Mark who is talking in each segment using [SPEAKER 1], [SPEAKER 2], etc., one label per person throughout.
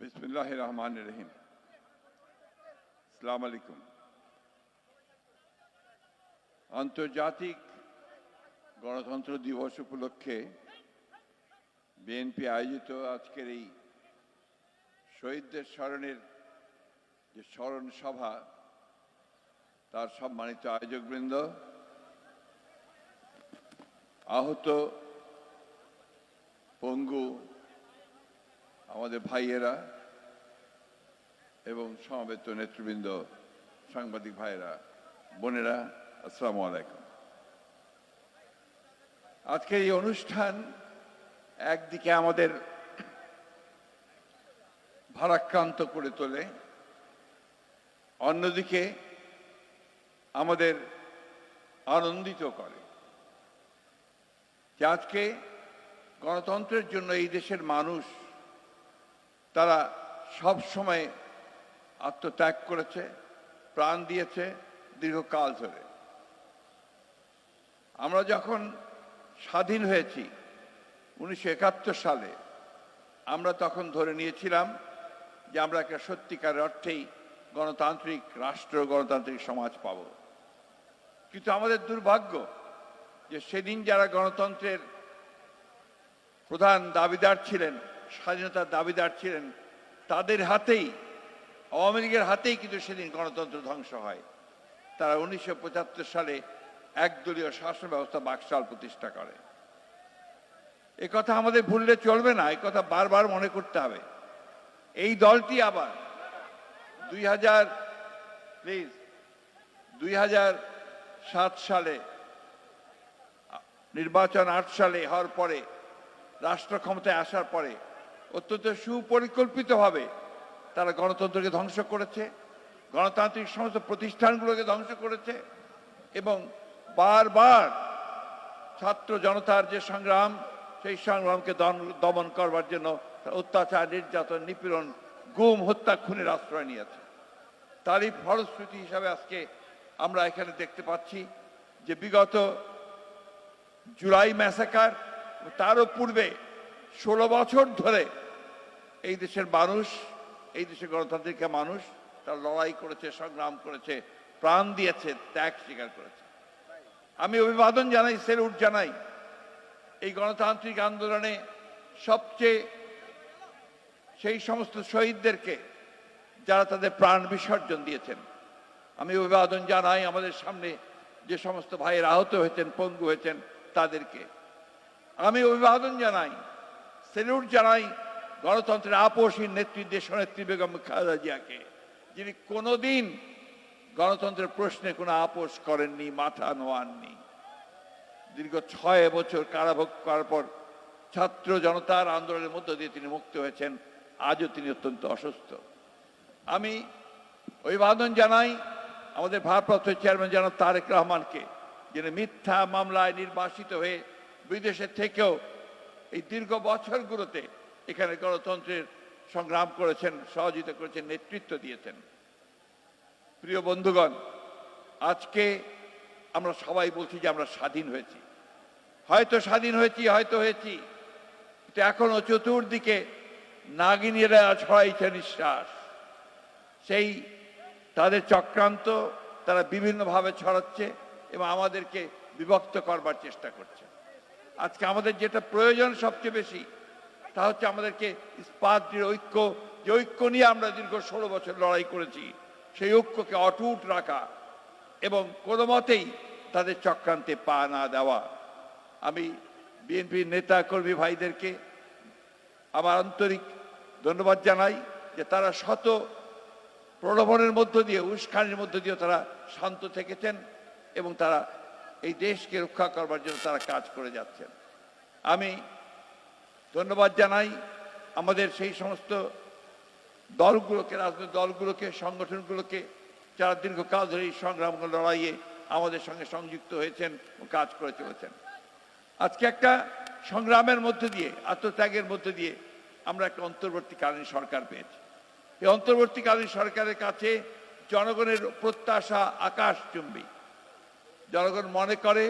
[SPEAKER 1] বিসমিল্লাহ রহমান রহিম সালাম আলাইকুম আন্তর্জাতিক গণতন্ত্র দিবস উপলক্ষে বিএনপি আয়োজিত আজকের এই শহীদদের স্মরণের যে স্মরণ সভা, তার সম্মানিত আয়োজকবৃন্দ, আহত পঙ্গু আমাদের ভাইয়েরা এবং সমাবেত নেতৃবৃন্দ, সাংবাদিক ভাইয়েরা, বোনেরা, আসসালামু আলাইকুম। আজকের এই অনুষ্ঠান একদিকে আমাদের ভারাক্রান্ত করে তোলে, অন্যদিকে আমাদের আনন্দিত করে যে আজকে গণতন্ত্রের জন্য এই দেশের মানুষ তারা সব সময় আত্মত্যাগ করেছে, প্রাণ দিয়েছে দীর্ঘকাল ধরে। আমরা যখন স্বাধীন হয়েছি, উনিশশো একাত্তর সালে, আমরা তখন ধরে নিয়েছিলাম যে আমরা একটা সত্যিকার অর্থেই গণতান্ত্রিক রাষ্ট্র, গণতান্ত্রিক সমাজ পাব। কিন্তু আমাদের দুর্ভাগ্য যে সেদিন যারা গণতন্ত্রের প্রধান দাবিদার ছিলেন স্বাধীনতার দাবিদার ছিলেন, তাদের হাতেই, আওয়ামী লীগের হাতেই কিন্তু সেদিন গণতন্ত্র ধ্বংস হয়। তারা উনিশশো পঁচাত্তর সালে একদলীয় শাসন ব্যবস্থা বাকশাল প্রতিষ্ঠা করে। এ কথা আমাদের ভুললে চলবে না এই কথা বারবার মনে করতে হবে। এই দলটি আবার দুই হাজার প্লিজ দুই হাজার সাত সালে, নির্বাচন আট সালে হওয়ার পরে, রাষ্ট্র ক্ষমতায় আসার পরে অত্যন্ত সুপরিকল্পিতভাবে তারা গণতন্ত্রকে ধ্বংস করেছে, গণতান্ত্রিক সমস্ত প্রতিষ্ঠানগুলোকে ধ্বংস করেছে, এবং বারবার ছাত্র জনতার যে সংগ্রাম, সেই সংগ্রামকে দমন করবার জন্য অত্যাচার, নির্যাতন, নিপীড়ন, গুম, হত্যা, খুনের আশ্রয় নিয়েছে। তারই ফলশ্রুতি হিসাবে আজকে আমরা এখানে দেখতে পাচ্ছি যে বিগত জুলাই ম্যাসাকার, তারও পূর্বে ষোলো বছর ধরে এই দেশের মানুষ, এই দেশের গণতান্ত্রিক মানুষ, তার লড়াই করেছে, সংগ্রাম করেছে, প্রাণ দিয়েছে, ত্যাগ স্বীকার করেছে। আমি অভিবাদন জানাই, সেলুট জানাই, এই গণতান্ত্রিক আন্দোলনে সবচেয়ে সেই সমস্ত শহীদদেরকে যারা তাদের প্রাণ বিসর্জন দিয়েছেন। আমি অভিবাদন জানাই, আমাদের সামনে যে সমস্ত ভাইয়ের আহত হয়েছেন, পঙ্গু হয়েছেন, তাদেরকে। আমি অভিবাদন জানাই সেলুট জানাই গণতন্ত্রের আপোষহীন নেত্রী, দেশনেত্রী বেগম খালেদা জিয়াকে, যিনি কোনোদিন গণতন্ত্রের প্রশ্নে কোনো আপোষ করেননি, মাথা নোয়াননি। দীর্ঘ ছয় বছর কারাভোগ করার পর ছাত্র জনতার আন্দোলনের মধ্য দিয়ে তিনি মুক্ত হয়েছেন, আজও তিনি অত্যন্ত অসুস্থ। আমি অভিবাদন জানাই আমাদের ভারপ্রাপ্ত চেয়ারম্যান জনাব তারেক রহমানকে, যিনি মিথ্যা মামলায় নির্বাসিত হয়ে বিদেশে থেকেও এই দীর্ঘ বছরগুলোতে এখানে গণতন্ত্রের সংগ্রাম করেছেন, সহযোগিতা করেছেন, নেতৃত্ব দিয়েছেন। প্রিয় বন্ধুগণ, আজকে আমরা সবাই বলছি যে আমরা স্বাধীন হয়েছি। হয়তো স্বাধীন হয়েছি, হয়তো হয়েছি, কিন্তু এখনও চতুর্দিকে নাগিনীরা ছড়াইছে নিঃশ্বাস। সেই তাদের চক্রান্ত তারা বিভিন্নভাবে ছড়াচ্ছে এবং আমাদেরকে বিভক্ত করবার চেষ্টা করছে। আজকে আমাদের যেটা প্রয়োজন সবচেয়ে বেশি, তা হচ্ছে আমাদেরকে ইস্পাত দৃঢ় ঐক্য, যে ঐক্য নিয়ে আমরা দীর্ঘ ষোলো বছর লড়াই করেছি, সেই ঐক্যকে অটুট রাখা এবং কোনো মতেই তাদের চক্রান্তে পা না দেওয়া। আমি বিএনপির নেতা কর্মী ভাইদেরকে আমার আন্তরিক ধন্যবাদ জানাই যে তারা শত প্রলোভনের মধ্য দিয়ে, উস্কানির মধ্য দিয়ে তারা শান্ত থেকেছেন এবং তারা এই দেশকে রক্ষা করবার জন্য তারা কাজ করে যাচ্ছেন। আমি ধন্যবাদ জানাই আমাদের সেই সমস্ত দলগুলোকে, রাজনৈতিক দলগুলোকে, সংগঠনগুলোকে যারা দীর্ঘকাল ধরে এই সংগ্রাম লড়াইয়ে আমাদের সঙ্গে সংযুক্ত হয়েছেন ও কাজ করে চলেছেন। আজকে একটা সংগ্রামের মধ্যে দিয়ে, আত্মত্যাগের মধ্যে দিয়ে আমরা একটা অন্তর্বর্তীকালীন সরকার পেয়েছি। এই অন্তর্বর্তীকালীন সরকারের কাছে জনগণের প্রত্যাশা আকাশচুম্বী। জনগণ মনে করে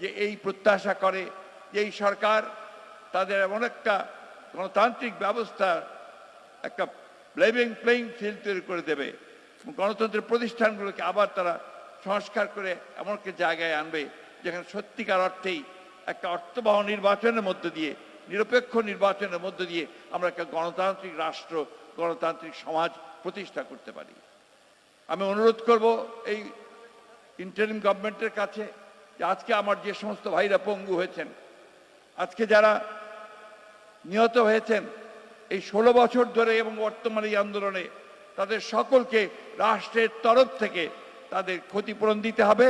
[SPEAKER 1] যে এই প্রত্যাশা করে এই সরকার তাদের এমন একটা গণতান্ত্রিক ব্যবস্থা, একটা লেভিং প্লেইং ফিল্ড তৈরি করে দেবে গণতন্ত্রের প্রতিষ্ঠানগুলোকে আবার তারা সংস্কার করে এমন একটা জায়গায় আনবে যেখানে সত্যিকার অর্থেই একটা অর্থবহ নির্বাচনের মধ্য দিয়ে, নিরপেক্ষ নির্বাচনের মধ্য দিয়ে আমরা একটা গণতান্ত্রিক রাষ্ট্র, গণতান্ত্রিক সমাজ প্রতিষ্ঠা করতে পারি। আমি অনুরোধ করব এই ইন্টারিম গভর্নমেন্টের কাছে যে আজকে আমার যে সমস্ত ভাইরা পঙ্গু হয়েছেন আজকে যারা নিহত হয়েছেন, এই ষোলো বছর ধরে এবং বর্তমানে এই আন্দোলনে তাদের সকলকে রাষ্ট্রের তরফ থেকে তাদের ক্ষতিপূরণ দিতে হবে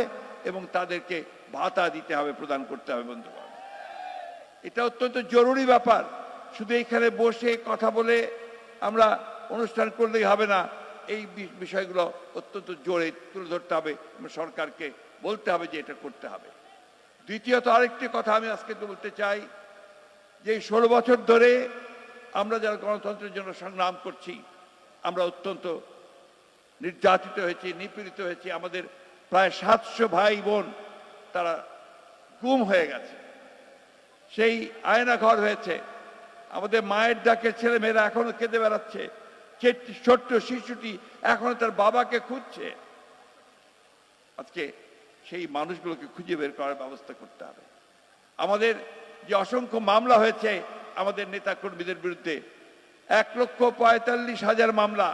[SPEAKER 1] এবং তাদেরকে ভাতা দিতে হবে, প্রদান করতে হবে, বন্ধুগণ। এটা অত্যন্ত জরুরি ব্যাপার। শুধু এখানে বসে কথা বলে আমরা অনুষ্ঠান করলেই হবে না, এই বিষয়গুলো অত্যন্ত জোরে তুলে ধরতে হবে। সরকারকে বলতে হবে যে এটা করতে হবে। দ্বিতীয়ত আরেকটি কথা আমি আজকে বলতে চাই, যে ষোলো বছর ধরে আমরা যারা গণতন্ত্রের জন্য সংগ্রাম করছি, আমরা অত্যন্ত নির্যাতিত হয়েছি, নিপীড়িত হয়েছি। আমাদের প্রায় সাতশো ভাই বোন তারা গুম হয়ে গেছে। সেই আয়না ঘর হয়েছে। আমাদের মায়ের ডাকে ছেলে মেয়েরা এখনও কেঁদে বেড়াচ্ছে। ছোট্ট শিশুটি এখনও তার বাবাকে খুঁজছে। আজকে সেই মানুষগুলোকে খুঁজে বের করার ব্যবস্থা করতে হবে। আমাদের যে অসংখ্য মামলা হয়েছে, আমাদের নেতা কর্মীদের বিরুদ্ধে এক লক্ষ পঁয়তাল্লিশ হাজার মামলা,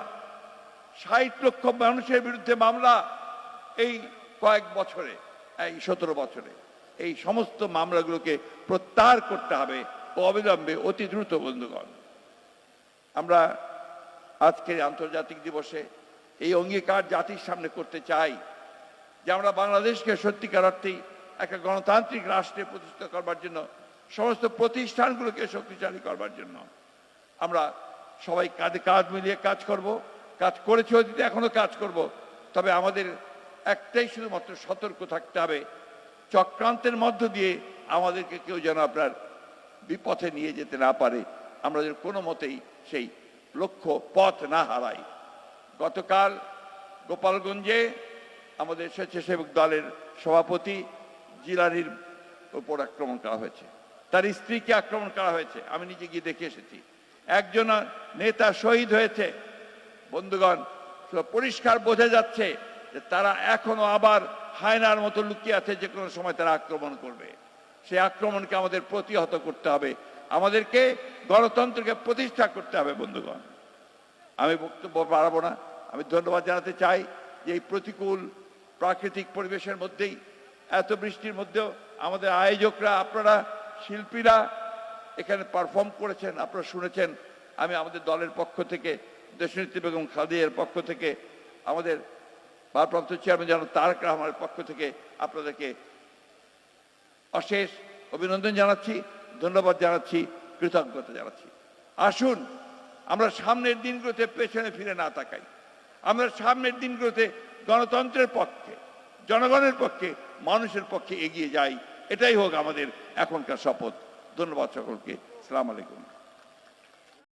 [SPEAKER 1] ষাট লক্ষ মানুষের বিরুদ্ধে মামলা এই কয়েক বছরে, এই সতেরো বছরে। এই সমস্ত মামলাগুলোকে প্রত্যাহার করতে হবে ও অবিলম্বে অতি দ্রুত, বন্ধুগণ। আমরা আজকের আন্তর্জাতিক দিবসে এই অঙ্গীকার জাতির সামনে করতে চাই। যে আমরা বাংলাদেশকে সত্যিকার অর্থেই একটা গণতান্ত্রিক রাষ্ট্রে প্রতিষ্ঠা করবার জন্য, সমস্ত প্রতিষ্ঠানগুলোকে শক্তিশালী করবার জন্য আমরা সবাই কাঁধে কাঁধ মিলিয়ে কাজ করব। কাজ করেছি অতীতে, এখনও কাজ করব। তবে আমাদের একটাই শুধুমাত্র সতর্ক থাকতে হবে, চক্রান্তের মধ্য দিয়ে আমাদেরকে কেউ যেন আপনার বিপথে নিয়ে যেতে না পারে। আমরা যেন কোনো মতেই সেই লক্ষ্য পথ না হারাই। গতকাল গোপালগঞ্জে আমাদের স্বেচ্ছাসেবক দলের সভাপতি জিলারির উপর আক্রমণ করা হয়েছে। তার স্ত্রীকে আক্রমণ করা হয়েছে। আমি নিজে গিয়ে দেখে এসেছি। একজন নেতা শহীদ হয়েছে। বন্ধুগণ পরিষ্কার বোঝা যাচ্ছে যে তারা এখনও আবার হায়নার মতো লুকিয়ে আছে যে কোনো সময় তারা আক্রমণ করবে। সেই আক্রমণকে আমাদের প্রতিহত করতে হবে। আমাদেরকে গণতন্ত্রকে প্রতিষ্ঠা করতে হবে, বন্ধুগণ। আমি বক্তব্য বাড়াবো না। আমি ধন্যবাদ জানাতে চাই যে এই প্রতিকূল প্রাকৃতিক পরিবেশের মধ্যেই, এত বৃষ্টির মধ্যেও আমাদের আয়োজকরা, আপনারা, শিল্পীরা এখানে পারফর্ম করেছেন, আপনারা শুনেছেন। আমি আমাদের দলের পক্ষ থেকে, দেশনেত্রী বেগম খাদিয়ার পক্ষ থেকে, আমাদের ভারপ্রাপ্ত চেয়ারম্যান যেন তারক রহমানের পক্ষ থেকে আপনাদেরকে অশেষ অভিনন্দন জানাচ্ছি, ধন্যবাদ জানাচ্ছি, কৃতজ্ঞতা জানাচ্ছি। আসুন, আমরা সামনের দিনগুলোতে পেছনে ফিরে না তাকাই। আমরা সামনের দিনগুলোতে গণতন্ত্রের পক্ষে, জনগণের পক্ষে, মানুষের পক্ষে এগিয়ে যাই। এটাই হোক আমাদের এখনকার শপথ। ধন্যবাদ সকলকে। সালাম আলাইকুম।